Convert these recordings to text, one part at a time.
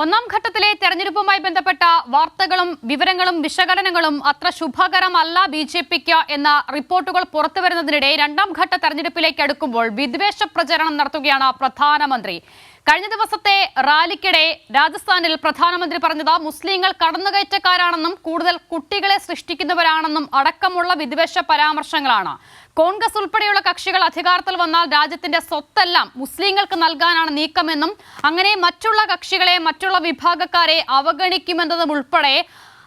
ഒന്നാം ഘട്ടത്തിലെ തെരഞ്ഞെടുപ്പുമായി ബന്ധപ്പെട്ട വാർത്തകളും വിവരങ്ങളും വിശകലനങ്ങളും അത്ര ശുഭകരമല്ല ബി ജെ പിക്ക് എന്ന റിപ്പോർട്ടുകൾ പുറത്തുവരുന്നതിനിടെ രണ്ടാം ഘട്ട തെരഞ്ഞെടുപ്പിലേക്ക് അടുക്കുമ്പോൾ വിദ്വേഷ പ്രചരണം നടത്തുകയാണ് പ്രധാനമന്ത്രി. കഴിഞ്ഞ ദിവസത്തെ റാലിക്കിടെ രാജസ്ഥാനിൽ പ്രധാനമന്ത്രി പറഞ്ഞത് മുസ്ലിങ്ങൾ കടന്നുകയറ്റക്കാരാണെന്നും കൂടുതൽ കുട്ടികളെ സൃഷ്ടിക്കുന്നവരാണെന്നും അടക്കമുള്ള വിദ്വേഷ പരാമർശങ്ങളാണ്. കോൺഗ്രസ് ഉൾപ്പെടെയുള്ള കക്ഷികൾ അധികാരത്തിൽ വന്നാൽ രാജ്യത്തിന്റെ സ്വത്തെല്ലാം മുസ്ലിങ്ങൾക്ക് നൽകാനാണ് നീക്കമെന്നും അങ്ങനെ മറ്റുള്ള കക്ഷികളെ മറ്റുള്ള വിഭാഗക്കാരെ അവഗണിക്കുമെന്നതും ഉൾപ്പെടെ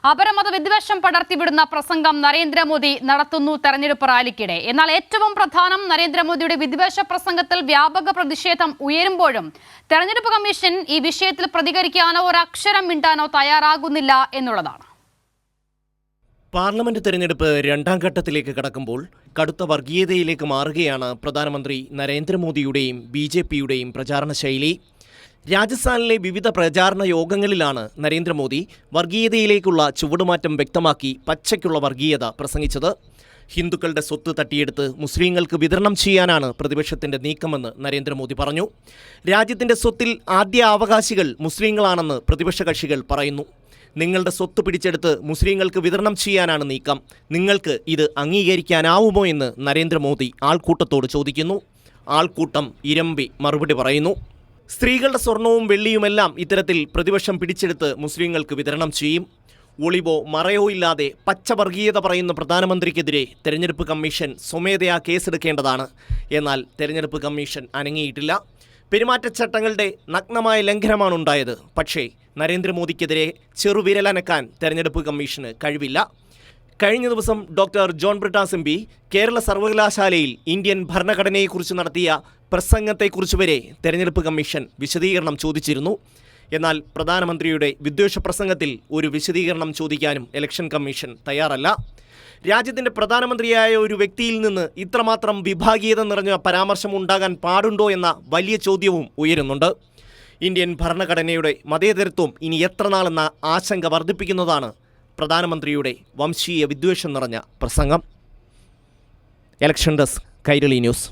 അപരമത വിദ്വേഷം പടർത്തിവിടുന്ന പ്രസംഗം നരേന്ദ്രമോദി നടത്തുന്നു തെരഞ്ഞെടുപ്പ് റാലിക്കിടെ. എന്നാൽ ഏറ്റവും പ്രധാനം നരേന്ദ്രമോദിയുടെ വിദ്വേഷ പ്രസംഗത്തിൽ വ്യാപക പ്രതിഷേധം ഉയരുമ്പോഴും തെരഞ്ഞെടുപ്പ് കമ്മീഷൻ ഈ വിഷയത്തിൽ പ്രതികരിക്കാനോ ഒരക്ഷരം മിണ്ടാനോ തയ്യാറാകുന്നില്ല എന്നുള്ളതാണ്. പാർലമെന്റ് തെരഞ്ഞെടുപ്പ് രണ്ടാം ഘട്ടത്തിലേക്ക് കടക്കുമ്പോൾ കടുത്ത വർഗീയതയിലേക്ക് മാറുകയാണ് പ്രധാനമന്ത്രി നരേന്ദ്രമോദിയുടെയും ബി ജെ പിയുടെയും പ്രചാരണ ശൈലി. രാജസ്ഥാനിലെ വിവിധ പ്രചാരണ യോഗങ്ങളിലാണ് നരേന്ദ്രമോദി വർഗീയതയിലേക്കുള്ള ചുവടുമാറ്റം വ്യക്തമാക്കി പച്ചയ്ക്കുള്ള വർഗീയത പ്രസംഗിച്ചത്. ഹിന്ദുക്കളുടെ സ്വത്ത് തട്ടിയെടുത്ത് മുസ്ലിങ്ങൾക്ക് വിതരണം ചെയ്യാനാണ് പ്രതിപക്ഷത്തിന്റെ നീക്കമെന്ന് നരേന്ദ്രമോദി പറഞ്ഞു. രാജ്യത്തിന്റെ സ്വത്തിൽ ആദ്യ അവകാശികൾ മുസ്ലിങ്ങളാണെന്ന് പ്രതിപക്ഷ കക്ഷികൾ പറയുന്നു. നിങ്ങളുടെ സ്വത്ത് പിടിച്ചെടുത്ത് മുസ്ലിങ്ങൾക്ക് വിതരണം ചെയ്യാനാണ് നീക്കം. നിങ്ങൾക്ക് ഇത് അംഗീകരിക്കാനാവുമോ എന്ന് നരേന്ദ്രമോദി ആൾക്കൂട്ടത്തോട് ചോദിക്കുന്നു. ആൾക്കൂട്ടം ഇരമ്പി മറുപടി പറയുന്നു. സ്ത്രീകളുടെ സ്വർണവും വെള്ളിയുമെല്ലാം ഇത്തരത്തിൽ പ്രതിപക്ഷം പിടിച്ചെടുത്ത് മുസ്ലിങ്ങൾക്ക് വിതരണം ചെയ്യും. ഒളിവോ മറയോ ഇല്ലാതെ പച്ചവർഗീയത പറയുന്ന പ്രധാനമന്ത്രിക്കെതിരെ തെരഞ്ഞെടുപ്പ് കമ്മീഷൻ സ്വമേധയാ കേസെടുക്കേണ്ടതാണ്. എന്നാൽ തെരഞ്ഞെടുപ്പ് കമ്മീഷൻ അനങ്ങിയിട്ടില്ല. പെരുമാറ്റച്ചട്ടങ്ങളുടെ നഗ്നമായ ലംഘനമാണ് ഉണ്ടായത് പക്ഷേ നരേന്ദ്രമോദിക്കെതിരെ ചെറുവിരലനക്കാൻ തെരഞ്ഞെടുപ്പ് കമ്മീഷന് കഴിവില്ല. കഴിഞ്ഞ ദിവസം doctor John Brittas M P Kerala സർവകലാശാലയിൽ ഇന്ത്യൻ ഭരണഘടനയെക്കുറിച്ച് നടത്തിയ പ്രസംഗത്തെക്കുറിച്ച് വരെ തെരഞ്ഞെടുപ്പ് കമ്മീഷൻ വിശദീകരണം ചോദിച്ചിരുന്നു. എന്നാൽ പ്രധാനമന്ത്രിയുടെ വിദ്വേഷ പ്രസംഗത്തിൽ ഒരു വിശദീകരണം ചോദിക്കാനും ഇലക്ഷൻ കമ്മീഷൻ തയ്യാറല്ല. രാജ്യത്തിന്റെ പ്രധാനമന്ത്രിയായ ഒരു വ്യക്തിയിൽ നിന്ന് ഇത്രമാത്രം വിഭാഗീയത നിറഞ്ഞ പരാമർശം ഉണ്ടാകാൻ പാടുണ്ടോ എന്ന വലിയ ചോദ്യവും ഉയരുന്നുണ്ട്. ഇന്ത്യൻ ഭരണഘടനയുടെ മതേതരത്വം ഇനി എത്ര നാളെന്ന ആശങ്ക വർദ്ധിപ്പിക്കുന്നതാണ് പ്രധാനമന്ത്രിയുടെ വംശീയ വിദ്വേഷം നിറഞ്ഞ പ്രസംഗം. Election desk Kairali news